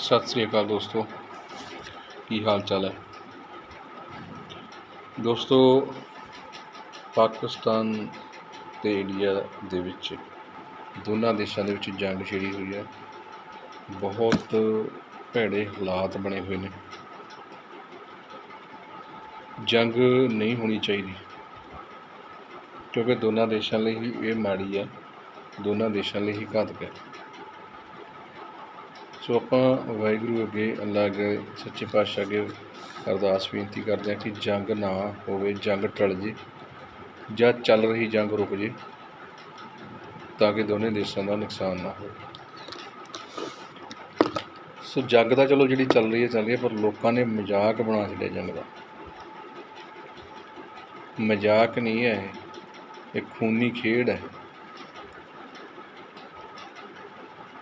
ਸਤਿ ਸ੍ਰੀ ਅਕਾਲ ਦੋਸਤੋ, ਕੀ ਹਾਲ ਚਾਲ ਹੈ? ਦੋਸਤੋ, ਪਾਕਿਸਤਾਨ ਤੇ ਇੰਡੀਆ ਦੇ ਵਿੱਚ ਦੋਨਾਂ ਦੇਸ਼ਾਂ ਦੇ ਵਿੱਚ ਜੰਗ ਛਿੜੀ ਹੋਈ ਹੈ। ਬਹੁਤ ਭੈੜੇ ਹਾਲਾਤ ਬਣੇ ਹੋਏ ਨੇ। ਜੰਗ ਨਹੀਂ ਹੋਣੀ ਚਾਹੀਦੀ, ਕਿਉਂਕਿ ਦੋਨਾਂ ਦੇਸ਼ਾਂ ਲਈ ਹੀ ਇਹ ਮਾੜੀ ਹੈ, ਦੋਨਾਂ ਦੇਸ਼ਾਂ ਲਈ ਹੀ ਘਾਤਕ ਹੈ। ਸੋ ਆਪਾਂ ਵਾਹਿਗੁਰੂ ਅੱਗੇ, ਅੱਲਾ ਅੱਗੇ, ਸੱਚੇ ਪਾਤਸ਼ਾਹ ਅੱਗੇ ਅਰਦਾਸ ਬੇਨਤੀ ਕਰਦੇ ਹਾਂ ਕਿ ਜੰਗ ਨਾ ਹੋਵੇ, ਜੰਗ ਟਲ ਜੇ, ਜਾਂ ਚੱਲ ਰਹੀ ਜੰਗ ਰੁਕ ਜੇ, ਤਾਂ ਕਿ ਦੋਨੇ ਦੇਸ਼ਾਂ ਦਾ ਨੁਕਸਾਨ ਨਾ ਹੋਵੇ। ਸੋ ਜੰਗ ਦਾ ਚਲੋ ਜਿਹੜੀ ਚੱਲ ਰਹੀ ਹੈ, ਚੱਲ ਰਹੀ ਹੈ, ਪਰ ਲੋਕਾਂ ਨੇ ਮਜ਼ਾਕ ਬਣਾ ਛੱਡਿਆ ਜੰਗ ਦਾ। ਮਜ਼ਾਕ ਨਹੀਂ ਹੈ ਇਹ ਖੂਨੀ ਖੇਡ ਹੈ।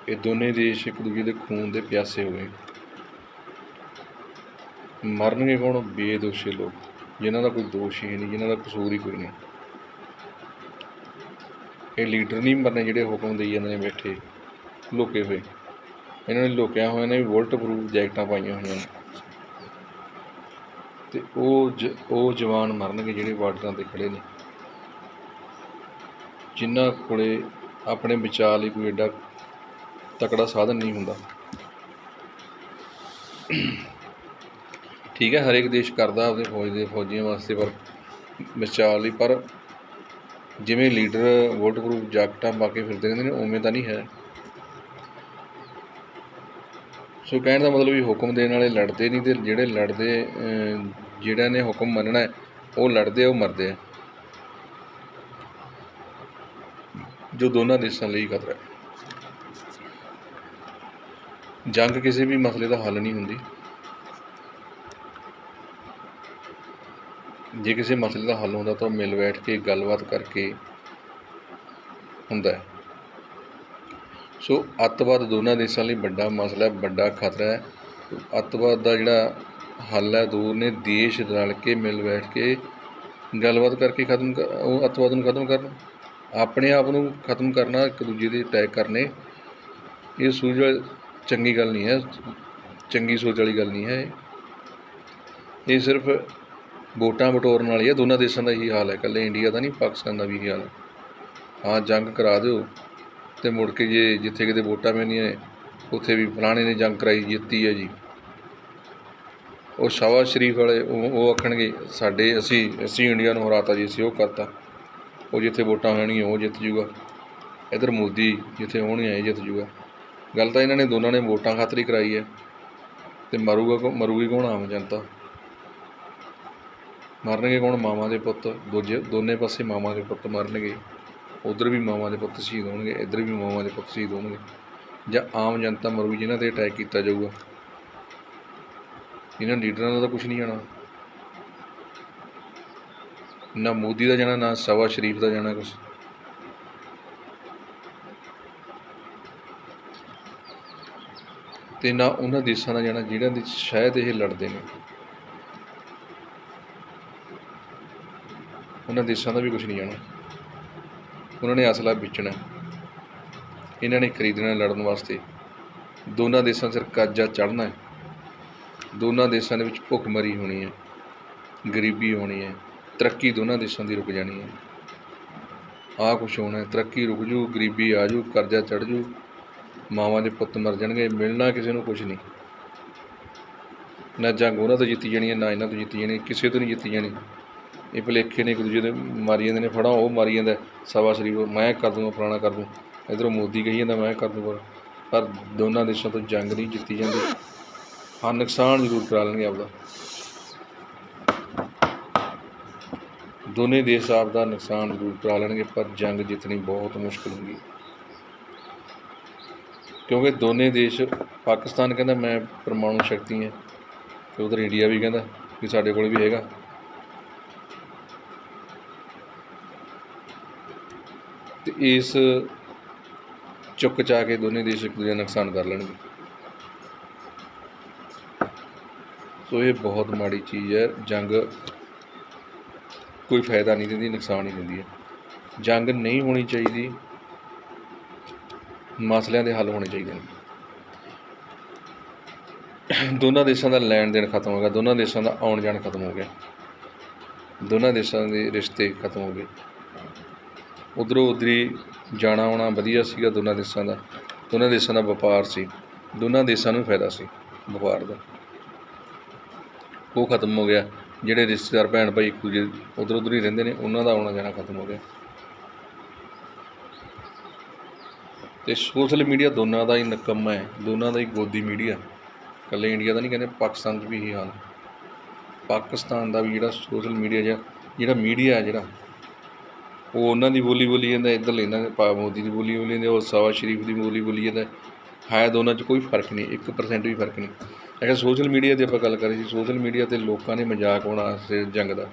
ਇਹ ਦੋਨੇ ਦੇਸ਼ ਇੱਕ ਦੂਜੇ ਦੇ ਖੂਨ ਦੇ ਪਿਆਸੇ ਹੋਏ। ਮਰਨਗੇ ਕੌਣ? ਬੇਦੋਸ਼ੇ ਲੋਕ। ਜਿਨ੍ਹਾਂ ਦਾ ਕੋਈ ਦੋਸ਼ ਹੀ ਨਹੀਂ, ਜਿਨ੍ਹਾਂ ਦਾ ਕਸੂਰ ਹੀ ਕੋਈ ਨਹੀਂ। ਇਹ ਲੀਡਰ ਨਹੀਂ ਮਰਨੇ ਜਿਹੜੇ ਹੁਕਮ ਦੇਈ ਜਾਂਦੇ ਨੇ ਬੈਠੇ, ਲੁਕੇ ਹੋਏ। ਇਹਨਾਂ ਨੇ ਲੁਕਿਆ ਹੋਇਆ ਨੇ, ਵੋਲਟ ਪ੍ਰੂਫ ਜੈਕਟਾਂ ਪਾਈਆਂ ਹੋਈਆਂ ਨੇ। ਤੇ ਉਹ ਜ- ਉਹ ਜਵਾਨ ਮਰਨਗੇ ਜਿਹੜੇ ਬਾਰਡਰਾਂ ਤੇ ਖੜੇ ਨੇ। ਜਿਨ੍ਹਾਂ ਕੋਲੇ ਆਪਣੇ ਬਚਾਅ ਲਈ ਕੋਈ ਐਡਾ ਤਕੜਾ ਸਾਧਨ ਨਹੀਂ ਹੁੰਦਾ। ਠੀਕ ਹੈ ਹਰੇਕ ਦੇਸ਼ ਕਰਦਾ ਆਪਦੇ ਫੌਜ ਦੇ ਫੌਜੀਆਂ ਵਾਸਤੇ ਪਰ ਵਿਚਾਰ ਲਈ ਪਰ ਜਿਵੇਂ ਲੀਡਰ ਵੋਟ ਪ੍ਰੂਫ ਜੈਕਟਾਂ ਪਾ ਕੇ ਫਿਰਦੇ ਰਹਿੰਦੇ ਨੇ ਉਵੇਂ ਤਾਂ ਨਹੀਂ ਹੈ। ਸੋ ਕਹਿਣ ਦਾ ਮਤਲਬ ਵੀ ਹੁਕਮ ਦੇਣ ਵਾਲੇ ਲੜਦੇ ਨਹੀਂ ਤੇ ਜਿਹੜੇ ਲੜਦੇ ਅਮ, ਨੇ ਹੁਕਮ ਮੰਨਣਾ ਹੈ, ਉਹ ਲੜਦੇ ਉਹ ਮਰਦੇ ਆ। ਜੋ ਦੋਨਾਂ ਦੇਸ਼ਾਂ ਲਈ ਖਤਰਾ ਹੈ। ਜੰਗ ਕਿਸੇ ਵੀ ਮਸਲੇ ਦਾ ਹੱਲ ਨਹੀਂ ਹੁੰਦੀ। ਜੇ ਕਿਸੇ ਮਸਲੇ ਦਾ ਹੱਲ ਹੁੰਦਾ ਤਾਂ ਉਹ ਮਿਲ ਬੈਠ ਕੇ ਗੱਲਬਾਤ ਕਰਕੇ ਹੁੰਦਾ ਹੈ। ਸੋ ਅੱਤਵਾਦ ਦੋਨਾਂ ਦੇਸ਼ਾਂ ਲਈ ਵੱਡਾ ਮਸਲਾ ਵੱਡਾ ਖਤਰਾ ਹੈ। ਅੱਤਵਾਦ ਦਾ ਜਿਹੜਾ ਹੱਲ ਹੈ ਦੂਰ ਨੇ ਦੇਸ਼ ਰਲ ਕੇ ਮਿਲ ਬੈਠ ਕੇ ਗੱਲਬਾਤ ਕਰਕੇ ਖਤਮ ਕਰ- ਉਹ ਅੱਤਵਾਦ ਨੂੰ ਖਤਮ ਕਰਨ। ਆਪਣੇ ਆਪ ਨੂੰ ਖਤਮ ਕਰਨਾ ਇੱਕ ਦੂਜੇ ਦੇ ਅਟੈਕ ਕਰਨੇ। ਇਹ ਸੂਝ ਚੰਗੀ ਗੱਲ ਨਹੀਂ ਹੈ, ਚੰਗੀ ਸੋਚ ਵਾਲੀ ਗੱਲ ਨਹੀਂ ਹੈ ਇਹ। ਸਿਰਫ ਵੋਟਾਂ ਬਟੋਰਨ ਵਾਲੀ ਹੈ, ਦੋਨਾਂ ਦੇਸ਼ਾਂ ਦਾ ਹੀ ਹਾਲ ਹੈ। ਇਕੱਲੇ ਇੰਡੀਆ ਦਾ ਨਹੀਂ, ਪਾਕਿਸਤਾਨ ਦਾ ਵੀ ਹਾਲ ਹੈ। ਹਾਂ, ਜੰਗ ਕਰਾ ਦਿਓ ਤੇ ਮੁੜ ਕੇ ਜੇ ਜਿੱਥੇ ਕਿਤੇ ਵੋਟਾਂ ਪੈਣੀਆਂ ਉੱਥੇ ਵੀ ਫਲਾਣੇ ਨੇ ਜੰਗ ਕਰਾਈ, ਜਿੱਤੀ ਹੈ ਜੀ। ਉਹ ਸ਼ਾਬਾਸ਼ ਸ਼ਰੀਫ ਵਾਲੇ, ਉਹ ਉਹ ਆਖਣਗੇ, ਸਾਡੇ ਅਸੀਂ ਅਸੀਂ ਇੰਡੀਆ ਨੂੰ ਹਰਾਤਾ ਜੀ, ਅਸੀਂ ਉਹ ਕਰਤਾ। ਉਹ ਜਿੱਥੇ ਵੋਟਾਂ ਹੋਣਗੀਆਂ, ਉਹ ਜਿੱਤ ਜੂਗਾ। ਇਧਰ ਮੋਦੀ ਜਿੱਥੇ ਹੋਣਗੀਆਂ, ਇਹ ਜਿੱਤ ਜੂਗਾ। ਗੱਲ ਤਾਂ ਇਹਨਾਂ ਨੇ ਦੋਨਾਂ ਨੇ ਵੋਟਾਂ ਖਾਤਰ ਹੀ ਕਰਾਈ ਹੈ ਤੇ ਮਰੂਗਾ ਕੌਣ ਮਰੂਗੀ ਕੌਣ ਆਮ ਜਨਤਾ? ਮਰਨਗੇ ਕੌਣ ਮਾਵਾਂ ਦੇ ਪੁੱਤ? ਦੂਜੇ, ਦੋਨੇ ਪਾਸੇ ਮਾਵਾਂ ਦੇ ਪੁੱਤ ਮਰਨਗੇ। ਉਧਰ ਵੀ ਮਾਵਾਂ ਦੇ ਪੁੱਤ ਸ਼ਹੀਦ ਹੋਣਗੇ, ਇੱਧਰ ਵੀ ਮਾਵਾਂ ਦੇ ਪੁੱਤ ਸ਼ਹੀਦ ਹੋਣਗੇ। ਜਾਂ ਆਮ ਜਨਤਾ ਮਰੂਗੀ ਜਿਨ੍ਹਾਂ ਤੇ ਅਟੈਕ ਕੀਤਾ ਜਾਊਗਾ। ਇਹਨਾਂ ਲੀਡਰਾਂ ਦਾ ਤਾਂ ਕੁਝ ਨਹੀਂ ਜਾਣਾ ਨਾ ਮੋਦੀ ਦਾ ਜਾਣਾ, ਨਾ ਸਵਾ ਸ਼ਰੀਫ ਦਾ ਜਾਣਾ ਕੁਛ। ਤੇ ਨਾ ਉਹਨਾਂ ਦੇਸ਼ਾਂ ਦਾ ਜਾਣਾ, ਜਿਹੜਿਆਂ ਦੇ ਸ਼ਾਇਦ ਇਹ ਲੜਦੇ ਨੇ। ਉਹਨਾਂ ਦੇਸ਼ਾਂ ਦਾ ਵੀ ਕੁਝ ਨਹੀਂ ਜਾਣਾ। ਉਹਨਾਂ ਨੇ ਅਸਲਾ ਵੇਚਣਾ। ਇਹਨਾਂ ਨੇ ਖਰੀਦਣਾ ਲੜਨ ਵਾਸਤੇ। ਦੋਨਾਂ ਦੇਸ਼ਾਂ ਸਿਰ ਕਰਜ਼ਾ ਚੜ੍ਹਨਾ ਹੈ। ਦੋਨਾਂ ਦੇਸ਼ਾਂ ਦੇ ਵਿੱਚ ਭੁੱਖਮਰੀ ਹੋਣੀ ਹੈ। ਗਰੀਬੀ ਹੋਣੀ ਹੈ। ਤਰੱਕੀ ਦੋਨਾਂ ਦੇਸ਼ਾਂ ਦੀ ਰੁਕ ਜਾਣੀ ਹੈ। ਆਹ ਕੁਛ ਹੋਣਾ ਹੈ। ਤਰੱਕੀ ਰੁਕ ਜੂ, ਗਰੀਬੀ ਆ ਜੂ, ਕਰਜ਼ਾ ਚੜ੍ਹ ਜੂ। ਮਾਵਾਂ ਦੇ ਪੁੱਤ ਮਰ ਜਾਣਗੇ, ਮਿਲਣਾ ਕਿਸੇ ਨੂੰ ਕੁਝ ਨਹੀਂ। ਨਾ ਜੰਗ ਉਹਨਾਂ ਤੋਂ ਜਿੱਤੀ ਜਾਣੀ ਹੈ, ਨਾ ਇਹਨਾਂ ਤੋਂ ਜਿੱਤੀ ਜਾਣੀ, ਕਿਸੇ ਤੋਂ ਨਹੀਂ ਜਿੱਤੀ ਜਾਣੀ। ਇਹ ਭੁਲੇਖੇ ਨੇ, ਇੱਕ ਦੂਜੇ ਦੇ ਮਾਰੀ ਜਾਂਦੇ ਨੇ, ਫੜਾ, ਉਹ ਮਾਰੀ ਜਾਂਦਾ ਸਵਾ ਸ਼ਰੀਫ ਮੈਂ ਕਰ ਦੂੰਗਾ, ਫਲਾਣਾ ਕਰ ਦੂੰ। ਇਧਰੋਂ ਮੋਦੀ ਕਹੀ ਜਾਂਦਾ, ਮੈਂ ਕਰ ਦੂੰਗਾ। ਪਰ ਪਰ ਦੋਨਾਂ ਦੇਸ਼ਾਂ ਤੋਂ ਜੰਗ ਨਹੀਂ ਜਿੱਤੀ ਜਾਂਦੀ। ਹਾਂ, ਨੁਕਸਾਨ ਜ਼ਰੂਰ ਕਰਾ ਲੈਣਗੇ ਆਪਦਾ। ਦੋਨੇ ਦੇਸ਼ ਆਪਦਾ ਨੁਕਸਾਨ ਜ਼ਰੂਰ ਕਰਾ ਲੈਣਗੇ, ਪਰ ਜੰਗ ਜਿੱਤਣੀ ਬਹੁਤ ਮੁਸ਼ਕਲ ਹੁੰਦੀ ਕਿਉਂਕਿ ਦੋਨੇ ਦੇਸ਼, ਪਾਕਿਸਤਾਨ ਕਹਿੰਦਾ ਮੈਂ ਪਰਮਾਣੂ ਸ਼ਕਤੀ ਹੈ ਤੇ ਉਧਰ ਇੰਡੀਆ ਵੀ ਕਹਿੰਦਾ ਕਿ ਸਾਡੇ ਕੋਲ ਵੀ ਹੈਗਾ। ਤੇ ਇਸ ਚੁੱਕ ਚਾ ਕੇ ਦੋਨੇ ਦੇਸ਼ ਇੱਕ ਦੂਜੇ ਦਾ ਨੁਕਸਾਨ ਕਰ ਲੈਣਗੇ। ਸੋ ਇਹ ਬਹੁਤ ਮਾੜੀ ਚੀਜ਼ ਹੈ, ਜੰਗ ਕੋਈ ਫਾਇਦਾ ਨਹੀਂ ਦਿੰਦੀ, ਨੁਕਸਾਨ ਹੀ ਦਿੰਦੀ ਹੈ। ਜੰਗ ਨਹੀਂ ਹੋਣੀ ਚਾਹੀਦੀ। ਮਸਲਿਆਂ ਦੇ ਹੱਲ ਹੋਣੇ ਚਾਹੀਦੇ ਨੇ। ਦੋਨਾਂ ਦੇਸ਼ਾਂ ਦਾ ਲੈਣ ਦੇਣ ਖਤਮ ਹੋ ਗਿਆ, ਦੋਨਾਂ ਦੇਸ਼ਾਂ ਦਾ ਆਉਣ ਜਾਣ ਖਤਮ ਹੋ ਗਿਆ। ਦੋਨਾਂ ਦੇਸ਼ਾਂ ਦੇ ਰਿਸ਼ਤੇ ਖਤਮ ਹੋ ਗਏ। ਉਧਰੋਂ ਉਧਰੀ ਜਾਣਾ ਆਉਣਾ ਵਧੀਆ ਸੀਗਾ ਦੋਨਾਂ ਦੇਸ਼ਾਂ ਦਾ। ਦੋਨਾਂ ਦੇਸ਼ਾਂ ਦਾ ਵਪਾਰ ਸੀ, ਦੋਨਾਂ ਦੇਸ਼ਾਂ ਨੂੰ ਫਾਇਦਾ ਸੀ ਵਪਾਰ ਦਾ। ਉਹ ਖਤਮ ਹੋ ਗਿਆ, ਜਿਹੜੇ ਰਿਸ਼ਤੇਦਾਰ ਭੈਣ ਭਾਈ ਇੱਕ ਦੂਜੇ ਉਧਰ ਉਧਰ ਹੀ ਰਹਿੰਦੇ ਨੇ, ਉਹਨਾਂ ਦਾ ਆਉਣਾ ਜਾਣਾ ਖਤਮ ਹੋ ਗਿਆ। ਤੇ ਸੋਸ਼ਲ ਮੀਡੀਆ ਦੋਨਾਂ ਦਾ ਹੀ ਨਕਮਾ ਹੈ, ਦੋਨਾਂ ਦਾ ਹੀ ਗੋਦੀ ਮੀਡੀਆ। ਇਕੱਲੇ ਇੰਡੀਆ ਦਾ ਨਹੀਂ ਕਹਿੰਦੇ, ਪਾਕਿਸਤਾਨ 'ਚ ਵੀ ਇਹੀ ਹਾਲ। ਪਾਕਿਸਤਾਨ ਦਾ ਵੀ ਜਿਹੜਾ ਸੋਸ਼ਲ ਮੀਡੀਆ ਜਾਂ ਜਿਹੜਾ ਮੀਡੀਆ ਹੈ ਜਿਹੜਾ, ਉਹ ਉਹਨਾਂ ਦੀ ਬੋਲੀ ਬੋਲੀ ਜਾਂਦਾ, ਇੱਧਰ ਇਹਨਾਂ ਦੇ ਪਾ ਮੋਦੀ ਦੀ ਬੋਲੀ ਬੋਲੀ ਜਾਂਦੇ, ਉਹ ਸਵਾ ਸ਼ਰੀਫ ਦੀ ਬੋਲੀ ਬੋਲੀ ਜਾਂਦਾ। ਹੈ ਦੋਨਾਂ 'ਚ ਕੋਈ ਫ਼ਰਕ ਨਹੀਂ 1% ਵੀ ਫ਼ਰਕ ਨਹੀਂ। ਅਗਰ ਸੋਸ਼ਲ ਮੀਡੀਆ ਦੀ ਆਪਾਂ ਗੱਲ ਕਰੀਏ ਸੀ ਸੋਸ਼ਲ ਮੀਡੀਆ ਤੇ ਲੋਕਾਂ ਨੇ ਮਜ਼ਾਕ ਉਡਾ ਸੇ ਜੰਗ ਦਾ।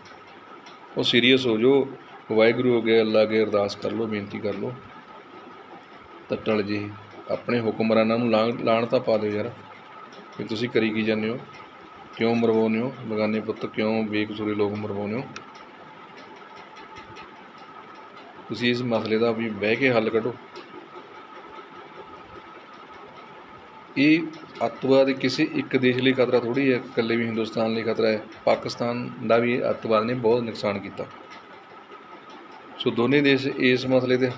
ਉਹ ਸੀਰੀਅਸ ਹੋ ਜਾਓ, ਵਾਹਿਗੁਰੂ ਅੱਗੇ ਅੱਲਾ ਅੱਗੇ ਅਰਦਾਸ ਕਰ ਲਓ, ਬੇਨਤੀ ਕਰ ਲਓ। ਤਾਂ ਟਲ ਆਪਣੇ ਹੁਕਮਰਾਨਾਂ ਨੂੰ ਲਾਣ ਲਾਣ ਤਾਂ ਪਾ ਦਿਓ ਯਾਰ। ਵੀ ਤੁਸੀਂ ਕਰੀ ਕੀ ਜਾਂਦੇ ਹੋ? ਕਿਉਂ ਮਰਵਾਉਂਦੇ ਹੋ? ਬਗਾਨੇ ਪੁੱਤ, ਕਿਉਂ ਬੇਕਸੂਰੇ ਲੋਕ ਮਰਵਾਉਂਦੇ ਹੋ? ਤੁਸੀਂ ਇਸ ਮਸਲੇ ਦਾ ਵੀ ਬਹਿ ਕੇ ਹੱਲ ਕੱਢੋ। ਇਹ ਅੱਤਵਾਦ ਕਿਸੇ ਇੱਕ ਦੇਸ਼ ਲਈ ਖਤਰਾ ਥੋੜੀ ਹੈ, ਇਕੱਲੇ ਵੀ ਹਿੰਦੁਸਤਾਨ ਲਈ ਖਤਰਾ ਹੈ। ਪਾਕਿਸਤਾਨ ਦਾ ਵੀ ਅੱਤਵਾਦ ਨੇ ਬਹੁਤ ਨੁਕਸਾਨ ਕੀਤਾ। ਸੋ ਦੋਨੇ ਦੇਸ਼ ਇਸ ਮਸਲੇ ਤੇ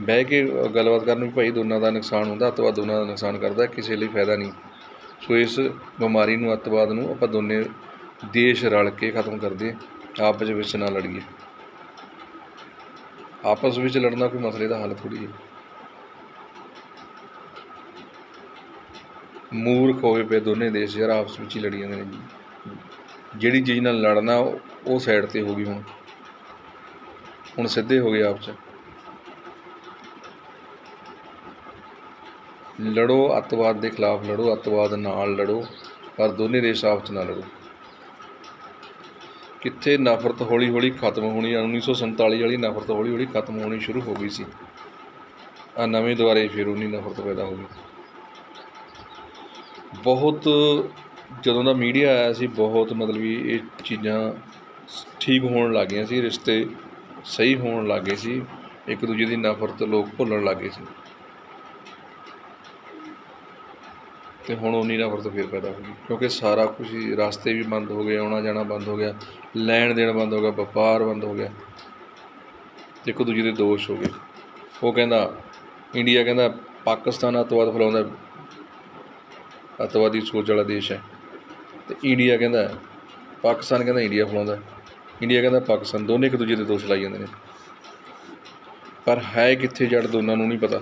ਬਹਿ ਕੇ ਗੱਲਬਾਤ ਕਰਨ ਵੀ ਭਾਈ ਦੋਨਾਂ ਦਾ ਨੁਕਸਾਨ ਹੁੰਦਾ, ਅੱਤਵਾਦ ਦੋਨਾਂ ਦਾ ਨੁਕਸਾਨ ਕਰਦਾ, ਕਿਸੇ ਲਈ ਫਾਇਦਾ ਨਹੀਂ। ਸੋ ਇਸ ਬਿਮਾਰੀ ਨੂੰ, ਅੱਤਵਾਦ ਨੂੰ ਆਪਾਂ ਦੋਨੇ ਦੇਸ਼ ਰਲ ਕੇ ਖਤਮ ਕਰਦੇ ਆਪਸ ਵਿੱਚ ਨਾ ਲੜੀਏ। ਆਪਸ ਵਿੱਚ ਲੜਨਾ ਕੋਈ ਮਸਲੇ ਦਾ ਹੱਲ ਥੋੜੀ ਹੈ। ਮੂਰਖ ਹੋਵੇ ਪਏ ਦੋਨੇ ਦੇਸ਼ ਯਾਰ, ਆਪਸ ਵਿੱਚ ਹੀ ਲੜੀ ਜਾਂਦੇ ਨੇ। ਜੀ ਜਿਹੜੀ ਚੀਜ਼ ਨਾਲ ਲੜਨਾ, ਉਹ- ਸਾਈਡ ਤੇ ਹੋ ਗਈ ਹੁਣ। ਹੁਣ ਸਿੱਧੇ ਹੋ ਗਏ ਆਪਸ। 'ਚ ਲੜੋ, ਅੱਤਵਾਦ ਦੇ ਖਿਲਾਫ ਲੜੋ, ਅੱਤਵਾਦ ਨਾਲ ਲੜੋ, ਪਰ ਦੋਨੇ ਦੇਸ਼ ਆਪਸ 'ਚ ਨਾ ਲੜੋ। ਕਿੱਥੇ ਨਫ਼ਰਤ ਹੌਲੀ ਹੌਲੀ ਖਤਮ ਹੋਣੀ ਆ 1947 ਵਾਲੀ ਨਫ਼ਰਤ ਹੌਲੀ ਹੌਲੀ ਖਤਮ ਹੋਣੀ ਸ਼ੁਰੂ ਹੋ ਗਈ ਸੀ। ਆ ਨਵੇਂ ਦੁਆਰੇ ਫਿਰ ਉਨੀ ਨਫ਼ਰਤ ਪੈਦਾ ਹੋ ਗਈ। ਬਹੁਤ ਜਦੋਂ ਦਾ ਮੀਡੀਆ ਆਇਆ ਸੀ, ਬਹੁਤ ਮਤਲਬ ਵੀ ਇਹ ਚੀਜ਼ਾਂ ਠੀਕ ਹੋਣ ਲੱਗ ਗਈਆਂ ਸੀ, ਰਿਸ਼ਤੇ ਸਹੀ ਹੋਣ ਲੱਗ ਗਏ ਸੀ, ਇੱਕ ਦੂਜੇ ਦੀ ਨਫ਼ਰਤ ਲੋਕ ਭੁੱਲਣ ਲੱਗ ਗਏ ਸੀ। ਤੇ ਹੁਣ ਉਨੀ ਨਫ਼ਰਤ ਫਿਰ ਪੈਦਾ ਹੋ ਗਈ। ਕਿਉਂਕਿ ਸਾਰਾ ਕੁਝ ਹੀ ਰਸਤੇ ਵੀ ਬੰਦ ਹੋ ਗਏ, ਆਉਣਾ ਜਾਣਾ ਬੰਦ ਹੋ ਗਿਆ, ਲੈਣ ਦੇਣ ਬੰਦ ਹੋ ਗਿਆ, ਵਪਾਰ ਬੰਦ ਹੋ ਗਿਆ। ਇੱਕ ਦੂਜੇ ਦੇ ਦੋਸ਼ ਹੋ ਗਏ। ਉਹ ਕਹਿੰਦਾ, ਇੰਡੀਆ ਕਹਿੰਦਾ, ਪਾਕਿਸਤਾਨ ਅੱਤਵਾਦ ਫੈਲਾਉਂਦਾ ਅੱਤਵਾਦੀ ਸੋਚ ਵਾਲਾ ਦੇਸ਼ ਹੈ। ਤੇ ਇੰਡੀਆ ਕਹਿੰਦਾ, ਪਾਕਿਸਤਾਨ ਕਹਿੰਦਾ ਇੰਡੀਆ ਫੈਲਾਉਂਦਾ। ਇੰਡੀਆ ਕਹਿੰਦਾ ਪਾਕਿਸਤਾਨ, ਦੋਨੇ ਇੱਕ ਦੂਜੇ ਦੇ ਦੋਸ਼ ਲਾਈ ਜਾਂਦੇ ਨੇ। ਪਰ ਹੈ ਕਿੱਥੇ ਜੜ ਦੋਨਾਂ ਨੂੰ ਨਹੀਂ ਪਤਾ।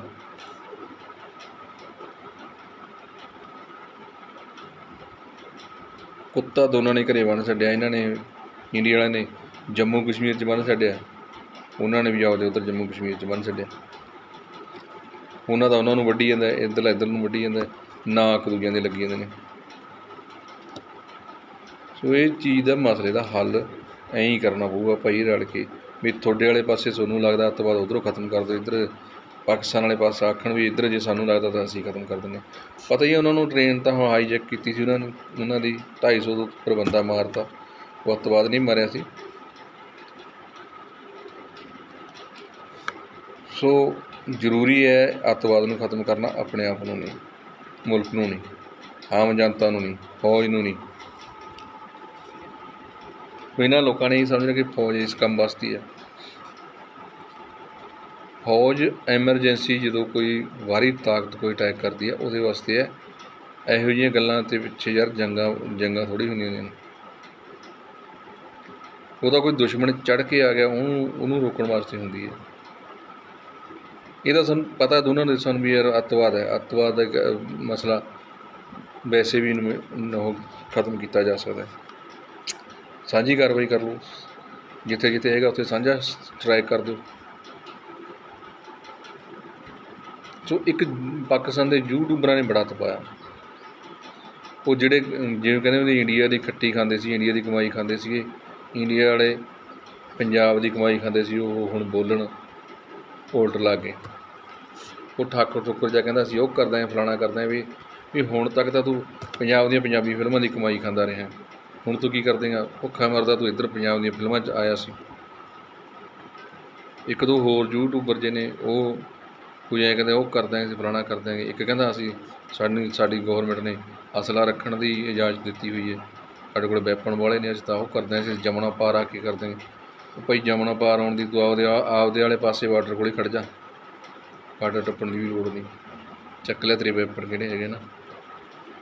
ਕੁੱਤਾ ਦੋਨਾਂ ਨੇ ਘਰੇ ਬੰਨ੍ਹ ਛੱਡਿਆ, ਇਹਨਾਂ ਨੇ, ਇੰਡੀਆ ਵਾਲਿਆਂ ਨੇ ਜੰਮੂ ਕਸ਼ਮੀਰ 'ਚ ਬੰਨ੍ਹ ਛੱਡਿਆ। ਉਹਨਾਂ ਨੇ ਵੀ ਆਪਦੇ ਉੱਧਰ ਜੰਮੂ ਕਸ਼ਮੀਰ 'ਚ ਬੰਨ੍ਹ ਛੱਡਿਆ। ਉਹਨਾਂ ਦਾ ਉਹਨਾਂ ਨੂੰ ਵੱਢੀ ਜਾਂਦਾ, ਇੱਧਰਲਾ ਇੱਧਰ ਨੂੰ ਵੱਢੀ ਜਾਂਦਾ ਨਾ ਇੱਕ ਦੂਜਿਆਂ ਦੇ ਲੱਗੀ ਜਾਂਦੇ ਨੇ। ਸੋ ਇਹ ਚੀਜ਼ ਦਾ ਮਸਲੇ ਦਾ ਹੱਲ ਐਂ ਹੀ ਕਰਨਾ ਪਊਗਾ ਭਾਈ ਰਲ ਕੇ। ਵੀ ਤੁਹਾਡੇ ਵਾਲੇ ਪਾਸੇ ਤੁਹਾਨੂੰ ਲੱਗਦਾ ਅੱਤਵਾਦ ਉਧਰੋਂ ਖਤਮ ਕਰ ਦਿਓ, ਇੱਧਰ ਪਾਕਿਸਤਾਨ ਵਾਲੇ ਪਾਸੇ ਆਖਣ ਵੀ ਇੱਧਰ ਜੇ ਸਾਨੂੰ ਲੱਗਦਾ ਤਾਂ ਅਸੀਂ ਖਤਮ ਕਰ ਦਿੰਦੇ ਹਾਂ। ਪਤਾ ਹੀ ਉਹਨਾਂ ਨੂੰ ਟ੍ਰੇਨ ਤਾਂ ਹੁਣ ਹਾਈਜੈਕ ਕੀਤੀ ਸੀ ਉਹਨਾਂ ਨੇ, ਉਹਨਾਂ ਦੀ 250 ਤੋਂ ਉੱਪਰ ਬੰਦਾ ਮਾਰਤਾ। ਉਹ ਅੱਤਵਾਦ ਨਹੀਂ ਮਰਿਆ ਸੀ। ਸੋ ਜ਼ਰੂਰੀ ਹੈ ਅੱਤਵਾਦ ਨੂੰ ਖਤਮ ਕਰਨਾ ਆਪਣੇ ਆਪ ਨੂੰ ਨਹੀਂ, ਮੁਲਕ ਨੂੰ ਨਹੀਂ, ਆਮ ਜਨਤਾ ਨੂੰ ਨਹੀਂ, ਫੌਜ ਨੂੰ ਨਹੀਂ। ਇਹਨਾਂ ਲੋਕਾਂ ਨੇ ਇਹ ਸਮਝਿਆ ਕਿ ਫੌਜ ਇਸ ਕੰਮ ਵਾਸਤੇ ਹੈ। ਫੌਜ ਐਮਰਜੈਂਸੀ ਜਦੋਂ ਕੋਈ ਵਾਰੀ ਤਾਕਤ ਕੋਈ ਅਟੈਕ ਕਰਦੀ ਹੈ, ਉਹਦੇ ਵਾਸਤੇ ਹੈ ਇਹੋ ਜਿਹੀਆਂ ਗੱਲਾਂ ਤੇ ਪਿੱਛੇ ਯਾਰ ਜੰਗਾਂ ਜੰਗਾਂ ਥੋੜੀ ਹੁੰਦੀਆਂ ਨੇ। ਉਹਦਾ ਕੋਈ ਦੁਸ਼ਮਣ ਚੜ ਕੇ ਆ ਗਿਆ, ਉਹਨੂੰ ਉਹਨੂੰ ਰੋਕਣ ਵਾਸਤੇ ਹੁੰਦੀ ਹੈ। ਇਹਦਾ ਸਾਨੂੰ ਪਤਾ ਦੋਨਾਂ ਦੇ ਸਾਨੂੰ ਵੀ ਯਾਰ ਅੱਤਵਾਦ ਹੈ। ਅੱਤਵਾਦ ਦਾ ਮਸਲਾ ਵੈਸੇ ਵੀ ਇਹਨੂੰ ਖਤਮ ਕੀਤਾ ਜਾ ਸਕਦਾ ਹੈ। ਸਾਂਝੀ ਕਾਰਵਾਈ ਕਰ ਲਓ। ਜਿੱਥੇ ਜਿੱਥੇ ਹੈਗਾ, ਉੱਥੇ ਸਾਂਝਾ ਸਟ੍ਰਾਈਕ ਕਰ ਦਿਓ। ਸੋ ਇੱਕ ਪਾਕਿਸਤਾਨ ਦੇ ਯੂਟਿਊਬਰਾਂ ਨੇ ਬੜਾ ਤਪਾਇਆ। ਉਹ ਜਿਹੜੇ, ਜਿਵੇਂ ਕਹਿੰਦੇ ਹੁੰਦੇ ਇੰਡੀਆ ਦੀ ਖੱਟੀ ਖਾਂਦੇ ਸੀ, ਇੰਡੀਆ ਦੀ ਕਮਾਈ ਖਾਂਦੇ ਸੀਗੇ। ਇੰਡੀਆ ਵਾਲੇ ਪੰਜਾਬ ਦੀ ਕਮਾਈ ਖਾਂਦੇ ਸੀ, ਉਹ ਹੁਣ ਬੋਲਣ ਉਲਟ ਲੱਗ ਗਏ। ਉਹ ਠਾਕੁਰ ਠੁੱਕਰ ਜਾ ਕਹਿੰਦਾ ਸੀ, ਉਹ ਕਰਦਾ ਹੈ, ਫਲਾਣਾ ਕਰਦਾ ਹੈ ਵੀ ਵੀ ਹੁਣ ਤੱਕ ਤਾਂ ਤੂੰ ਪੰਜਾਬ ਦੀਆਂ ਪੰਜਾਬੀ ਫਿਲਮਾਂ ਦੀ ਕਮਾਈ ਖਾਂਦਾ ਰਿਹਾ। ਹੁਣ ਤੂੰ ਕੀ ਕਰ ਦੇਂਗਾ ਭੁੱਖਾ ਮਰਦਾ ਤੂੰ ਇੱਧਰ ਪੰਜਾਬ ਦੀਆਂ ਫਿਲਮਾਂ 'ਚ ਆਇਆ ਸੀ। ਇੱਕ ਦੋ ਹੋਰ ਯੂਟਿਊਬਰ ਜੇ ਨੇ, ਉਹ ਕੋਈ ਐਂ ਕਹਿੰਦੇ ਉਹ ਕਰ ਦਾਂਗੇ ਅਸੀਂ ਫਲਾਣਾ ਕਰ ਦਾਂਗੇ ਇੱਕ ਕਹਿੰਦਾ ਅਸੀਂ, ਸਾਡੀ ਸਾਡੀ ਗੌਰਮੈਂਟ ਨੇ ਅਸਲਾ ਰੱਖਣ ਦੀ ਇਜਾਜ਼ਤ ਦਿੱਤੀ ਹੋਈ ਹੈ ਸਾਡੇ ਕੋਲ ਵੈਪਨ ਵਾਲੇ ਨੇ, ਅਸੀਂ ਤਾਂ ਉਹ ਕਰਦੇ ਹਾਂ ਅਸੀਂ ਜਮਣਾ ਪਾਰ ਆ ਕੇ ਕਰਦੇ ਹਾਂ ਭਾਈ ਜਮਣਾ ਪਾਰ ਆਉਣ ਦੀ ਤੂੰ ਆਪਦੇ ਆਪਦੇ ਵਾਲੇ ਪਾਸੇ ਬਾਰਡਰ ਕੋਲ ਹੀ ਖੜ ਜਾ। ਬਾਰਡਰ ਟੱਪਣ ਦੀ ਵੀ ਲੋੜ ਨਹੀਂ। ਚੱਕ ਲਿਆ ਤੇਰੇ ਵੈਪਨ ਕਿਹੜੇ ਹੈਗੇ ਨਾ।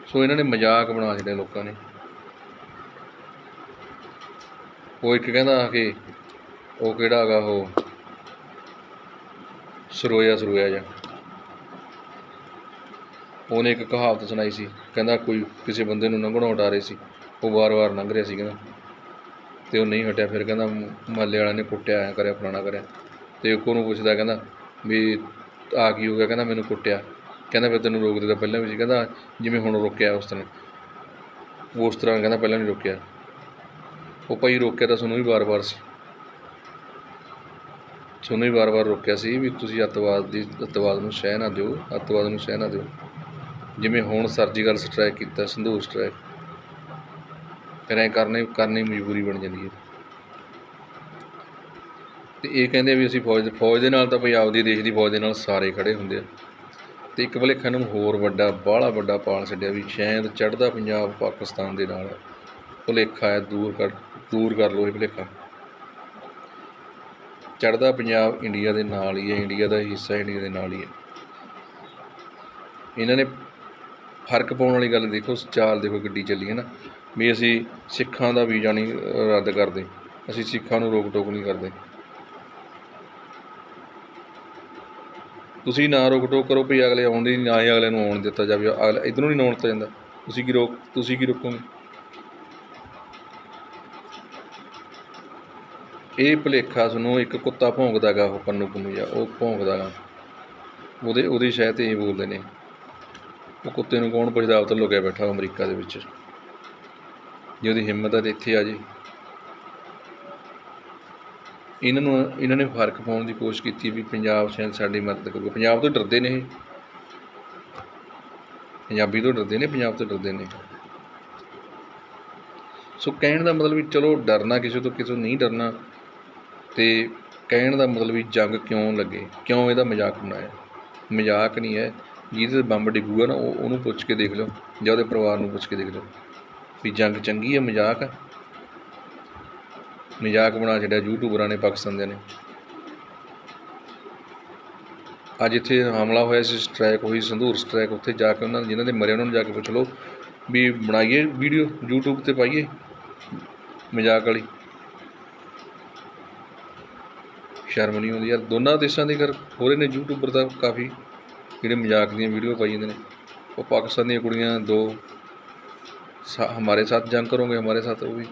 ਸੋ ਇਹਨਾਂ ਨੇ ਮਜ਼ਾਕ ਬਣਾ ਛੱਡਿਆ ਲੋਕਾਂ ਨੇ। ਉਹ ਇੱਕ ਕਹਿੰਦਾ ਕਿ, ਉਹ ਕਿਹੜਾ ਹੈਗਾ ਉਹ? ਸਰੋਇਆ ਸਰੋਇਆ ਜਾ ਉਹਨੇ ਇੱਕ ਕਹਾਵਤ ਸੁਣਾਈ ਸੀ, ਕਹਿੰਦਾ ਕੋਈ ਕਿਸੇ ਬੰਦੇ ਨੂੰ ਲੰਘਣੋਂ ਹਟਾ ਰਹੇ ਸੀ, ਉਹ ਵਾਰ-ਵਾਰ ਲੰਘ ਰਿਹਾ ਸੀ ਕਹਿੰਦਾ। ਤੇ ਉਹ ਨਹੀਂ ਹਟਿਆ, ਫਿਰ ਕਹਿੰਦਾ ਮਹੱਲੇ ਵਾਲਿਆਂ ਨੇ ਕੁੱਟਿਆ, ਐਂ ਕਰਿਆ, ਫਲਾਣਾ ਕਰਿਆ। ਤੇ ਇੱਕ ਉਹਨੂੰ ਪੁੱਛਦਾ ਕਹਿੰਦਾ ਵੀ ਆ ਕੀ ਹੋ ਗਿਆ? ਕਹਿੰਦਾ ਮੈਨੂੰ ਕੁੱਟਿਆ। ਕਹਿੰਦਾ ਫਿਰ ਤੈਨੂੰ ਰੋਕਦੇ ਤਾਂ ਪਹਿਲਾਂ ਵੀ ਸੀ। ਕਹਿੰਦਾ ਜਿਵੇਂ ਹੁਣ ਰੋਕਿਆ ਉਸ ਤਰ੍ਹਾਂ। ਉਸ ਤਰ੍ਹਾਂ ਕਹਿੰਦਾ ਪਹਿਲਾਂ ਨਹੀਂ ਰੋਕਿਆ। ਉਹ ਭਾਈ ਰੋਕਿਆ ਤਾਂ ਸਾਨੂੰ ਵੀ ਵਾਰ-ਵਾਰ ਸੀ। ਤੁਹਾਨੂੰ ਵੀ ਵਾਰ-ਵਾਰ ਰੋਕਿਆ ਸੀ ਵੀ ਤੁਸੀਂ ਅੱਤਵਾਦ ਦੀ, ਅੱਤਵਾਦ ਨੂੰ ਸਹਿ ਨਾ ਦਿਓ, ਅੱਤਵਾਦ ਨੂੰ ਸਹਿ ਨਾ ਦਿਓ। ਜਿਵੇਂ ਹੁਣ ਸਰਜੀਕਲ ਸਟ੍ਰਾਈਕ ਕੀਤਾ ਸੰਦੂਰ ਸਟ੍ਰਾਈਕ ਫਿਰ ਐਂ ਕਰਨੇ, ਕਰਨੀ ਮਜਬੂਰੀ ਬਣ ਜਾਂਦੀ ਹੈ। ਤੇ ਇਹ ਕਹਿੰਦੇ ਵੀ ਅਸੀਂ ਫੌਜ ਫੌਜ ਦੇ ਨਾਲ ਤਾਂ ਭਈ ਆਪਦੀ ਦੇਸ਼ ਦੀ ਫੌਜ ਦੇ ਨਾਲ ਸਾਰੇ ਖੜੇ ਹੁੰਦੇ ਆ। ਤੇ ਇੱਕ ਭੁਲੇਖਾ ਨੂੰ ਹੋਰ ਵੱਡਾ, ਬਾਹਲਾ ਵੱਡਾ ਪਾਲ ਛੱਡਿਆ ਵੀ ਸ਼ਾਇਦ ਚੜ੍ਹਦਾ ਪੰਜਾਬ ਪਾਕਿਸਤਾਨ ਦੇ ਨਾਲ। ਭੁਲੇਖਾ ਹੈ, ਦੂਰ ਕਰ ਦੂਰ ਕਰ ਲਓ ਇਹ ਭੁਲੇਖਾ। ਚੜ੍ਹਦਾ ਪੰਜਾਬ ਇੰਡੀਆ ਦੇ ਨਾਲ ਹੀ ਹੈ, ਇੰਡੀਆ ਦਾ ਹਿੱਸਾ ਇੰਡੀਆ ਦੇ ਨਾਲ ਹੀ ਹੈ। ਇਹਨਾਂ ਨੇ ਫ਼ਰਕ ਪਾਉਣ ਵਾਲੀ ਗੱਲ ਦੇਖੋ, ਚਾਲ ਦੇਖੋ ਗੱਡੀ ਚੱਲੀ ਹੈ ਨਾ। ਵੀ ਅਸੀਂ ਸਿੱਖਾਂ ਦਾ ਵੀਜ਼ਾ ਨਹੀਂ ਰੱਦ ਕਰਦੇ। ਅਸੀਂ ਸਿੱਖਾਂ ਨੂੰ ਰੋਕ ਟੋਕ ਨਹੀਂ ਕਰਦੇ। ਤੁਸੀਂ ਨਾ ਰੋਕ ਟੋਕ ਕਰੋ ਵੀ ਅਗਲੇ ਆਉਣ ਦੀ ਨਾ ਹੀ ਅਗਲੇ ਨੂੰ ਆਉਣ ਦਿੱਤਾ ਜਾਵੇ। ਅਗਲੇ, ਇੱਧਰੋਂ ਨਹੀਂ ਆਉਣ ਦਿੱਤਾ ਜਾਂਦਾ। ਤੁਸੀਂ ਕੀ ਰੋਕ, ਤੁਸੀਂ ਕੀ ਰੋਕੋਗੇ? ਇਹ ਭੁਲੇਖਾ ਤੁਹਾਨੂੰ ਇੱਕ ਕੁੱਤਾ ਭੌਂਕਦਾ ਗਾ, ਉਹ ਪੰਨੂ ਪੰਨੂ ਜਿਹਾ, ਉਹ ਭੌਂਕਦਾ ਗਾ। ਉਹਦੇ, ਉਹਦੀ ਸ਼ਾਇਦ ਤੇ ਇਹ ਬੋਲਦੇ ਨੇ, ਉਹ ਕੁੱਤੇ ਨੂੰ ਕੌਣ ਪੁੱਛਦਾ, ਆਪ ਤਾਂ ਲੁਕਿਆ ਬੈਠਾ ਅਮਰੀਕਾ ਦੇ ਵਿੱਚ। ਜੇ ਉਹਦੀ ਹਿੰਮਤ ਹੈ ਤੇ ਇੱਥੇ ਆ ਜੇ। ਇਹਨਾਂ ਨੂੰ, ਇਹਨਾਂ ਨੇ ਫ਼ਰਕ ਪਾਉਣ ਦੀ ਕੋਸ਼ਿਸ਼ ਕੀਤੀ ਵੀ ਪੰਜਾਬ ਸ਼ਾਇਦ ਸਾਡੀ ਮਦਦ ਕਰੂਗਾ। ਪੰਜਾਬ ਤੋਂ ਡਰਦੇ ਨੇ ਇਹ। ਪੰਜਾਬੀ ਤੋਂ ਡਰਦੇ ਨੇ, ਪੰਜਾਬ ਤੋਂ ਡਰਦੇ ਨੇ। ਸੋ ਕਹਿਣ ਦਾ ਮਤਲਬ ਵੀ ਚਲੋ ਡਰਨਾ ਕਿਸੇ ਤੋਂ ਕਿਸੇ ਤੋਂ ਨਹੀਂ ਡਰਨਾ। ਅਤੇ ਕਹਿਣ ਦਾ ਮਤਲਬ ਵੀ ਜੰਗ ਕਿਉਂ ਲੱਗੇ? ਕਿਉਂ ਇਹਦਾ ਮਜ਼ਾਕ ਬਣਾਇਆ? ਮਜ਼ਾਕ ਨਹੀਂ ਹੈ। ਜਿਹਦੇ ਤੇ ਬੰਬ ਡਿੱਗੂਗਾ ਨਾ, ਉਹ ਉਹਨੂੰ ਪੁੱਛ ਕੇ ਦੇਖ ਲਓ, ਜਾਂ ਉਹਦੇ ਪਰਿਵਾਰ ਨੂੰ ਪੁੱਛ ਕੇ ਦੇਖ ਲਓ ਵੀ ਜੰਗ ਚੰਗੀ ਹੈ, ਮਜ਼ਾਕ ਹੈ? ਮਜ਼ਾਕ ਬਣਾ ਛੱਡਿਆ ਯੂਟਿਊਬਰਾਂ ਨੇ, ਪਾਕਿਸਤਾਨ ਦੇ ਨੇ। ਅੱਜ ਇੱਥੇ ਹਮਲਾ ਹੋਇਆ ਸੀ, ਸਟ੍ਰਾਈਕ ਹੋਈ, ਸੰਧੂਰ ਸਟ੍ਰਾਈਕ ਉੱਥੇ ਜਾ ਕੇ ਉਹਨਾਂ ਜਿਨ੍ਹਾਂ ਦੇ ਮਰੇ ਉਹਨਾਂ ਨੂੰ ਜਾ ਕੇ ਪੁੱਛ ਲਓ ਵੀ ਬਣਾਈਏ ਵੀਡੀਓ YouTube ਤੇ ਪਾਈਏ ਮਜ਼ਾਕ ਵਾਲੀ। ਸ਼ਰਮ ਨਹੀਂ ਆਉਂਦੀ ਯਾਰ, ਦੋਨਾਂ ਦੇਸ਼ਾਂ ਦੇ ਘਰ ਹੋ ਰਹੇ ਨੇ ਯੂਟਿਊਬਰ ਦਾ ਕਾਫੀ, ਜਿਹੜੇ ਮਜ਼ਾਕ ਦੀਆਂ ਵੀਡੀਓ ਪਾਈ ਜਾਂਦੇ ਨੇ। ਉਹ ਪਾਕਿਸਤਾਨ ਦੀਆਂ ਕੁੜੀਆਂ ਦੋ ਸਾ- ਹਮਾਰੇ ਸਾਥ ਜੰਗ ਕਰੋਗੇ, ਹਮਾਰੇ ਸਾਥ ਉਹ ਵੀ।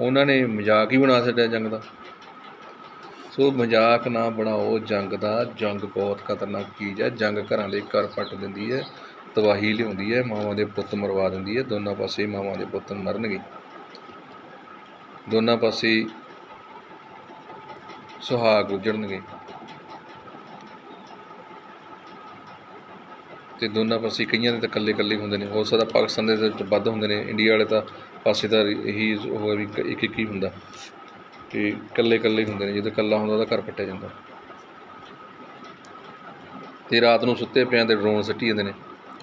ਉਹਨਾਂ ਨੇ ਮਜ਼ਾਕ ਹੀ ਬਣਾ ਛੱਡਿਆ ਜੰਗ ਦਾ। ਸੋ ਮਜ਼ਾਕ ਨਾ ਬਣਾਓ, ਜੰਗ ਦਾ, ਜੰਗ ਬਹੁਤ ਖਤਰਨਾਕ ਚੀਜ਼ ਹੈ। ਜੰਗ ਘਰਾਂ ਲਈ ਘਰ ਪੱਟ ਦਿੰਦੀ ਹੈ, ਤਬਾਹੀ ਲਿਆਉਂਦੀ ਹੈ, ਮਾਵਾਂ ਦੇ ਪੁੱਤ ਮਰਵਾ ਦਿੰਦੀ ਹੈ। ਦੋਨਾਂ ਪਾਸੇ ਮਾਵਾਂ ਦੇ ਪੁੱਤ ਮਰਨਗੇ। ਦੋਨਾਂ ਪਾਸੇ ਸੁਹਾਗ ਉਜੜਨਗੇ। ਤੇ ਦੋਨਾਂ ਪਾਸੇ ਕਈਆਂ ਦੇ ਤਾਂ ਇਕੱਲੇ ਇਕੱਲੇ ਹੁੰਦੇ ਨੇ, ਹੋ ਸਕਦਾ ਪਾਕਿਸਤਾਨ ਦੇ ਵਿੱਚ ਵੱਧ ਹੁੰਦੇ ਨੇ, ਇੰਡੀਆ ਵਾਲੇ ਤਾਂ ਪਾਸੇ ਤਾਂ ਇਹੀ ਉਹ ਵੀ ਇੱਕ ਇੱਕ ਹੀ ਹੁੰਦਾ। ਤੇ ਇਕੱਲੇ ਇਕੱਲੇ ਹੁੰਦੇ ਨੇ ਜਦੋਂ ਇਕੱਲਾ ਹੁੰਦਾ ਉਹਦਾ ਘਰ ਪੱਟਿਆ ਜਾਂਦਾ। ਤੇ ਰਾਤ ਨੂੰ ਸੁੱਤੇ ਪਿਆਂ ਤੇ ਡਰੋਨ ਸਿੱਟੀ ਜਾਂਦੇ ਨੇ।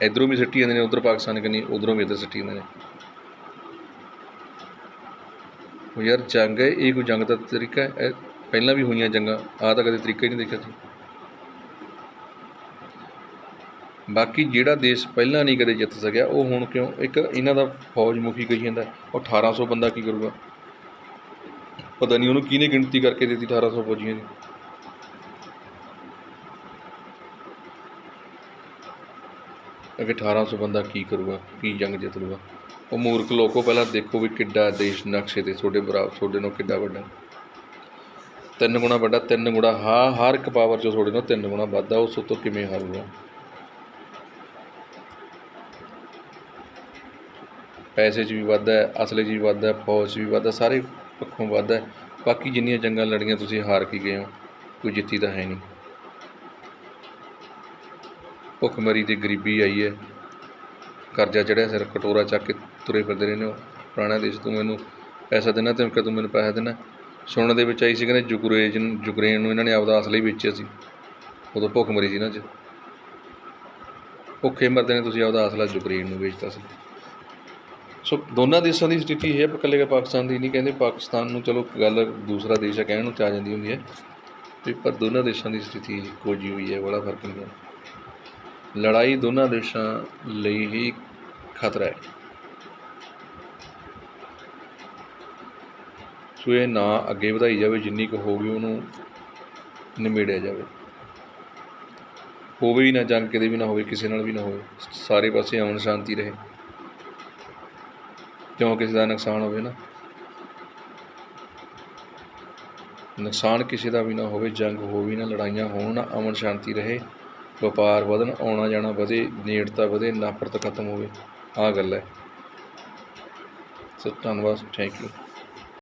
ਇਧਰੋਂ ਵੀ ਸਿੱਟੀ ਜਾਂਦੇ ਨੇ, ਉਧਰ ਪਾਕਿਸਤਾਨ ਕੰਨੀ, ਉਧਰੋਂ ਵੀ ਇੱਧਰ ਸਿੱਟੀ ਜਾਂਦੇ ਨੇ। ਉਹ ਯਾਰ ਜੰਗ ਹੈ, ਇਹ ਕੋਈ ਜੰਗ ਦਾ ਤਰੀਕਾ ਹੈ ਪਹਿਲਾਂ ਵੀ ਹੋਈਆਂ ਜੰਗਾਂ, ਆਹ ਤਾਂ ਕਦੇ ਤਰੀਕਾ ਹੀ ਨਹੀਂ ਦੇਖਿਆ ਸੀ। ਬਾਕੀ ਜਿਹੜਾ ਦੇਸ਼ ਪਹਿਲਾਂ ਨਹੀਂ ਕਦੇ ਜਿੱਤ ਸਕਿਆ, ਉਹ ਹੁਣ ਕਿਉਂ? ਇੱਕ ਇਹਨਾਂ ਦਾ ਫੌਜ ਮੁਖੀ ਕਹੀ ਜਾਂਦਾ, ਉਹ 1800 ਬੰਦਾ ਕੀ ਕਰੂਗਾ? ਪਤਾ ਨਹੀਂ ਉਹਨੂੰ ਕਿਹਨੇ ਗਿਣਤੀ ਕਰਕੇ ਦਿੱਤੀ 1800 ਫੌਜੀਆਂ ਦੀ। ਅਗੇ 1800 ਬੰਦਾ ਕੀ ਕਰੂਗਾ, ਕੀ ਜੰਗ ਜਿੱਤ ਲੂਗਾ? ਉਹ ਮੂਰਖ ਲੋਕੋ ਪਹਿਲਾਂ ਦੇਖੋ ਵੀ ਕਿੱਡਾ ਦੇਸ਼ ਨਕਸ਼ੇ ਤੇ, ਤੁਹਾਡੇ ਬਰਾਬਰ ਤੁਹਾਡੇ ਨਾਲ ਕਿੱਡਾ ਵੱਡਾ। ਤਿੰਨ ਗੁਣਾ ਵੱਡਾ, ਤਿੰਨ ਗੁਣਾ ਹਾਂ, ਹਰ ਇੱਕ ਪਾਵਰ ਚੋਂ ਤੁਹਾਡੇ ਨਾਲ ਤਿੰਨ ਗੁਣਾ ਵੱਧਦਾ ਉਸ ਤੋਂ ਕਿਵੇਂ ਹਾਰੂਗਾ? ਪੈਸੇ 'ਚ ਵੀ ਵਾਧਾ ਹੈ, ਅਸਲੇ 'ਚ ਵੀ ਵਾਧਾ ਹੈ, ਫੌਜ 'ਚ ਵੀ ਵਾਧਾ ਸਾਰੇ ਪੱਖੋਂ ਵਾਧਾ ਹੈ। ਬਾਕੀ ਜਿੰਨੀਆਂ ਜੰਗਾਂ ਲੜੀਆਂ, ਤੁਸੀਂ ਹਾਰ ਕੇ ਗਏ ਹੋ? ਕੋਈ ਜਿੱਤੀ ਤਾਂ ਹੈ ਨਹੀਂ। ਭੁੱਖਮਰੀ ਤੇ ਗਰੀਬੀ ਆਈ ਹੈ। ਕਰਜ਼ਾ ਚੜਿਆ ਸਿਰ, ਕਟੋਰਾ ਚੱਕ ਕੇ ਤੁਰੇ ਫਿਰਦੇ ਰਹਿੰਦੇ ਹੋ। ਪੁਰਾਣਾ ਦੇਸ਼ ਤੂੰ ਮੈਨੂੰ ਪੈਸਾ ਦੇਣਾ ਤੇ ਤੂੰ ਮੈਨੂੰ ਪੈਸਾ ਦੇਣਾ। ਸੁਣਨ ਦੇ ਵਿੱਚ ਆਈ ਸੀ ਕਹਿੰਦੇ ਯੂਕਰੇਨ ਨੂੰ ਯੂਕਰੇਨ ਨੂੰ ਇਹਨਾਂ ਨੇ ਆਪਦਾ ਅਸਲਾ ਹੀ ਵੇਚਿਆ ਸੀ। ਉਦੋਂ ਭੁੱਖ ਮਰੀ ਸੀ ਇਹਨਾਂ 'ਚ ਭੁੱਖੇ ਮਰਦੇ ਨੇ ਤੁਸੀਂ ਆਪਦਾ ਅਸਲਾ ਯੂਕਰੇਨ ਨੂੰ ਵੇਚਤਾ ਸੀ। ਸੋ ਦੋਨਾਂ ਦੇਸ਼ਾਂ ਦੀ ਸਥਿਤੀ ਇਹ ਇਕੱਲੇ ਪਾਕਿਸਤਾਨ ਦੀ ਨਹੀਂ, ਕਹਿੰਦੇ ਪਾਕਿਸਤਾਨ ਨੂੰ ਚਲੋ ਗੱਲ ਦੂਸਰਾ ਦੇਸ਼ ਹੈ ਕਹਿਣ ਨੂੰ ਤੇ ਆ ਜਾਂਦੀ ਹੁੰਦੀ ਹੈ। ਤੇ ਪਰ ਦੋਨਾਂ ਦੇਸ਼ਾਂ ਦੀ ਸਥਿਤੀ ਇੱਕੋ ਜਿਹੀ ਹੋਈ ਹੈ, ਬੜਾ ਫ਼ਰਕ ਨਹੀਂ ਹੈ। ਲੜਾਈ ਦੋਨਾਂ ਦੇਸ਼ਾਂ ਲਈ ਹੀ ਖਤਰਾ ਹੈ। ਸੋ ਇਹ ਨਾ ਅੱਗੇ ਵਧਾਈ ਜਾਵੇ, ਜਿੰਨੀ ਕੁ ਹੋ ਗਈ ਉਹਨੂੰ ਨਿਮੇੜਿਆ ਜਾਵੇ। ਹੋਵੇ ਹੀ ਨਾ ਜੰਗ ਕਿਤੇ ਵੀ ਨਾ ਹੋਵੇ, ਕਿਸੇ ਨਾਲ ਵੀ ਨਾ ਹੋਵੇ। ਸਾਰੇ ਪਾਸੇ ਅਮਨ ਸ਼ਾਂਤੀ ਰਹੇ। ਕਿਉਂ ਕਿਸੇ ਦਾ ਨੁਕਸਾਨ ਹੋਵੇ ਨਾ? ਨੁਕਸਾਨ ਕਿਸੇ ਦਾ ਵੀ ਨਾ ਹੋਵੇ, ਜੰਗ ਹੋਵੇ ਨਾ, ਲੜਾਈਆਂ ਹੋਣ ਨਾ ਅਮਨ ਸ਼ਾਂਤੀ ਰਹੇ। ਵਪਾਰ ਵਧਣ, ਆਉਣਾ ਜਾਣਾ ਵਧੇ, ਨੇੜਤਾ ਵਧੇ, ਨਫ਼ਰਤ ਖਤਮ ਹੋਵੇ। ਆਹ ਗੱਲ ਹੈ। ਸੋ ਧੰਨਵਾਦ ਥੈਂਕ ਯੂ